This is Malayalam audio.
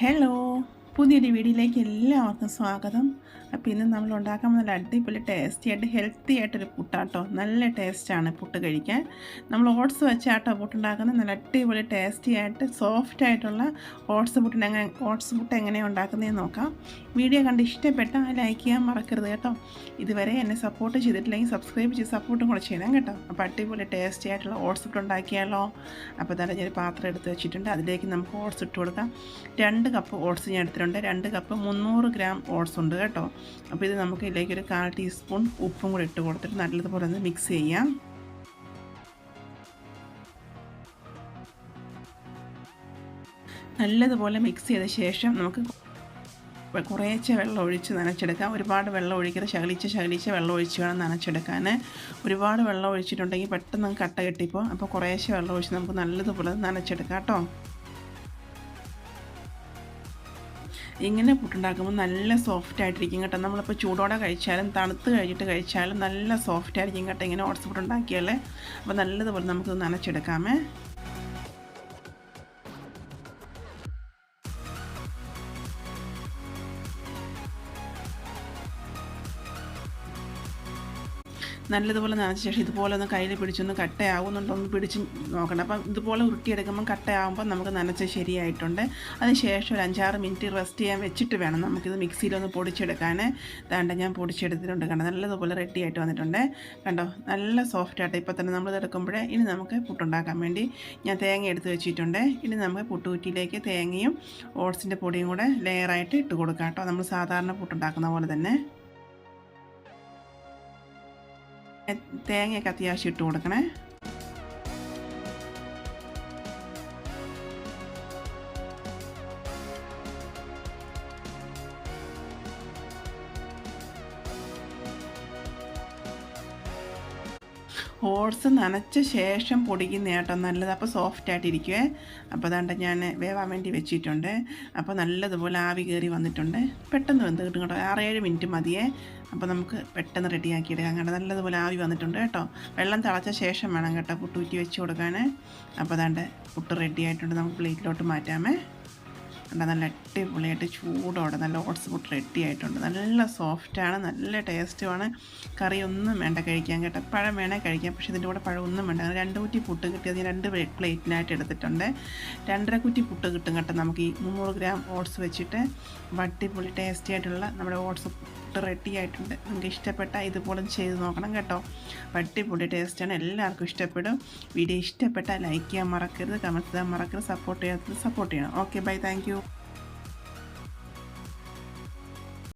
Hello. പുതിയൊരു വീഡിയോയിലേക്ക് എല്ലാവർക്കും സ്വാഗതം. അപ്പോൾ ഇന്ന് നമ്മൾ ഉണ്ടാക്കാൻ നല്ല അടിപൊളി ടേസ്റ്റി ആയിട്ട് ഹെൽത്തി ആയിട്ടൊരു പുട്ടാട്ടോ. നല്ല ടേസ്റ്റാണ് പുട്ട് കഴിക്കാൻ. നമ്മൾ ഓട്സ് വെച്ചാട്ടോ പുട്ടുണ്ടാക്കുന്നത്. നല്ല അടിപൊളി ടേസ്റ്റി ആയിട്ട് സോഫ്റ്റ് ആയിട്ടുള്ള ഓട്സ് പുട്ടിന് എങ്ങനെ ഓട്സ് പുട്ട് എങ്ങനെയാണ് ഉണ്ടാക്കുന്നതെന്ന് നോക്കാം. വീഡിയോ കണ്ട് ഇഷ്ടപ്പെട്ടാൽ ലൈക്ക് ചെയ്യാൻ മറക്കരുത് കേട്ടോ. ഇതുവരെ എന്നെ സപ്പോർട്ട് ചെയ്തിട്ടില്ലെങ്കിൽ സബ്സ്ക്രൈബ് ചെയ്ത് സപ്പോർട്ടും കൂടെ ചെയ്യണം കേട്ടോ. അപ്പോൾ അടിപൊളി ടേസ്റ്റി ആയിട്ടുള്ള ഓട്സ് പുട്ട് ഉണ്ടാക്കിയാലോ. അപ്പോൾ തന്നെ ഞാൻ പാത്രം എടുത്ത് വെച്ചിട്ടുണ്ട്. അതിലേക്ക് നമുക്ക് ഓട്സ് ഇട്ട് കൊടുക്കാം. രണ്ട് കപ്പ് ഓട്സ് ഞാൻ എടുത്തിട്ടുണ്ട് രണ്ട് കപ്പ് മുന്നൂറ് ഗ്രാം ഓട്സ് ഉണ്ട് കേട്ടോ. അപ്പോൾ ഇത് നമുക്ക് ഇതിലേക്ക് ഒരു കാൽ ടീസ്പൂൺ ഉപ്പും കൂടി ഇട്ട് കൊടുത്തിട്ട് നല്ലതുപോലെ ഒന്ന് മിക്സ് ചെയ്യാം. നല്ലതുപോലെ മിക്സ് ചെയ്ത ശേഷം നമുക്ക് കുറേശ്ശെ വെള്ളം ഒഴിച്ച് നനച്ചെടുക്കാം. ഒരുപാട് വെള്ളം ഒഴിക്കരുത് ശകലിച്ച് ശകലിച്ച് വെള്ളം ഒഴിച്ച് വേണം നനച്ചെടുക്കാൻ ഒരുപാട് വെള്ളം ഒഴിച്ചിട്ടുണ്ടെങ്കിൽ പെട്ടെന്ന് കട്ട കെട്ടിപ്പോൾ അപ്പോൾ കുറേശ്ശെ വെള്ളം ഒഴിച്ച് നമുക്ക് നല്ലതുപോലെ നനച്ചെടുക്കാം കേട്ടോ. ഇങ്ങനെ പുട്ടുണ്ടാക്കുമ്പോൾ നല്ല സോഫ്റ്റ് ആയിട്ടിരിക്കും കേട്ടോ. നമ്മളിപ്പോൾ ചൂടോടെ കഴിച്ചാലും തണുത്ത് കഴിഞ്ഞിട്ട് കഴിച്ചാലും നല്ല സോഫ്റ്റ് ആയിരിക്കും കേട്ടോ. ഇങ്ങനെ ഓട്സ് പുട്ടുണ്ടാക്കിയാൽ അപ്പോൾ നല്ലതുപോലെ നമുക്കത് നനച്ചെടുക്കാമേ. നല്ലതുപോലെ നനച്ച ശേഷം ഇതുപോലെ ഒന്ന് കയ്യിൽ പിടിച്ചൊന്ന് കട്ടയാവുന്നുണ്ടോ ഒന്ന് പിടിച്ച് നോക്കണം. അപ്പം ഇതുപോലെ ഉരുട്ടിയെടുക്കുമ്പം കട്ടയാകുമ്പോൾ നമുക്ക് നനച്ച് ശരിയായിട്ടുണ്ട്. അതിന് ശേഷം ഒരു അഞ്ചാറ് മിനിറ്റ് റെസ്റ്റ് ചെയ്യാൻ വെച്ചിട്ട് വേണം നമുക്കിത് മിക്സിയിലൊന്ന് പൊടിച്ചെടുക്കാൻ താണ്ട ഞാൻ പൊടിച്ചെടുത്തിട്ടുണ്ട് കണ്ടോ. നല്ലതുപോലെ റെഡി ആയിട്ട് വന്നിട്ടുണ്ട്. കണ്ടോ? നല്ല സോഫ്റ്റ് ആയിട്ട് ഇപ്പോൾ തന്നെ നമ്മൾ എടുക്കുമ്പോഴേ ഇനി നമുക്ക് പുട്ടുണ്ടാക്കാൻ വേണ്ടി ഞാൻ തേങ്ങ എടുത്ത് വെച്ചിട്ടുണ്ട്. ഇനി നമുക്ക് പുട്ടുകുറ്റിയിലേക്ക് തേങ്ങയും ഓട്സിന്റെ പൊടിയും കൂടെ ലെയറായിട്ട് ഇട്ട് കൊടുക്കാം കേട്ടോ. നമ്മൾ സാധാരണ പുട്ടുണ്ടാക്കുന്ന പോലെ തന്നെ. തേങ്ങയൊക്കെ അത്യാവശ്യം ഇട്ട് കൊടുക്കണേ. ഓട്സ് നനച്ച ശേഷം പൊടിക്കുന്ന കേട്ടോ നല്ലത്. അപ്പോൾ സോഫ്റ്റ് ആയിട്ടിരിക്കുവേ. അപ്പോൾ അതാണ്ട് ഞാൻ വേവാൻ വേണ്ടി വെച്ചിട്ടുണ്ട്. അപ്പോൾ നല്ലതുപോലെ ആവി കയറി വന്നിട്ടുണ്ട്. പെട്ടെന്ന് വെന്ത് കിട്ടും കേട്ടോ. ആറേഴ് മിനിറ്റ് മതിയേ. അപ്പോൾ നമുക്ക് പെട്ടെന്ന് റെഡിയാക്കി എടുക്കാം. കേട്ടോ നല്ലതുപോലെ ആവി വന്നിട്ടുണ്ട് കേട്ടോ. വെള്ളം തിളച്ച ശേഷം വേണം കേട്ടോ പുട്ടൂറ്റി വെച്ച് കൊടുക്കാൻ. അപ്പോൾ അതാണ്ട് പുട്ട് റെഡി ആയിട്ടുണ്ട്. നമുക്ക് പ്ലേറ്റിലോട്ട് മാറ്റാമേ. കണ്ട? നല്ല അടിപൊളിയായിട്ട് ചൂടോടെ നല്ല ഓട്സ് പുട്ട് റെഡി ആയിട്ടുണ്ട് നല്ല സോഫ്റ്റാണ് നല്ല ടേസ്റ്റുമാണ്. കറി ഒന്നും വേണ്ട കഴിക്കാൻ കേട്ടോ. പഴം വേണേൽ കഴിക്കാം പക്ഷേ ഇതിന്റെ കൂടെ പഴം ഒന്നും വേണ്ട രണ്ട് കുറ്റി പുട്ട് കിട്ടിയത് ഞാൻ രണ്ട് പ്ലേറ്റിനായിട്ട് എടുത്തിട്ടുണ്ട്. രണ്ടര കുറ്റി പുട്ട് കിട്ടും കേട്ടോ. നമുക്ക് ഈ മുന്നൂറ് ഗ്രാം ഓട്സ് വെച്ചിട്ട് അടിപൊളി ടേസ്റ്റി ആയിട്ടുള്ള നമ്മുടെ ഓട്സ് പുട്ട് റെഡി ആയിട്ടുണ്ട്. നിങ്ങൾക്ക് ഇഷ്ടപ്പെട്ട ഇതുപോലെ ചെയ്ത് നോക്കണം കേട്ടോ. അടിപൊളി ടേസ്റ്റാണ് എല്ലാവർക്കും ഇഷ്ടപ്പെടും. വീഡിയോ ഇഷ്ടപ്പെട്ടാൽ ലൈക്ക് ചെയ്യാൻ മറക്കരുത്. കമന്റ് ചെയ്യാൻ മറക്കരുത്. സപ്പോർട്ട് ചെയ്യാത്തത് സപ്പോർട്ട് ചെയ്യണം. Okay bye thank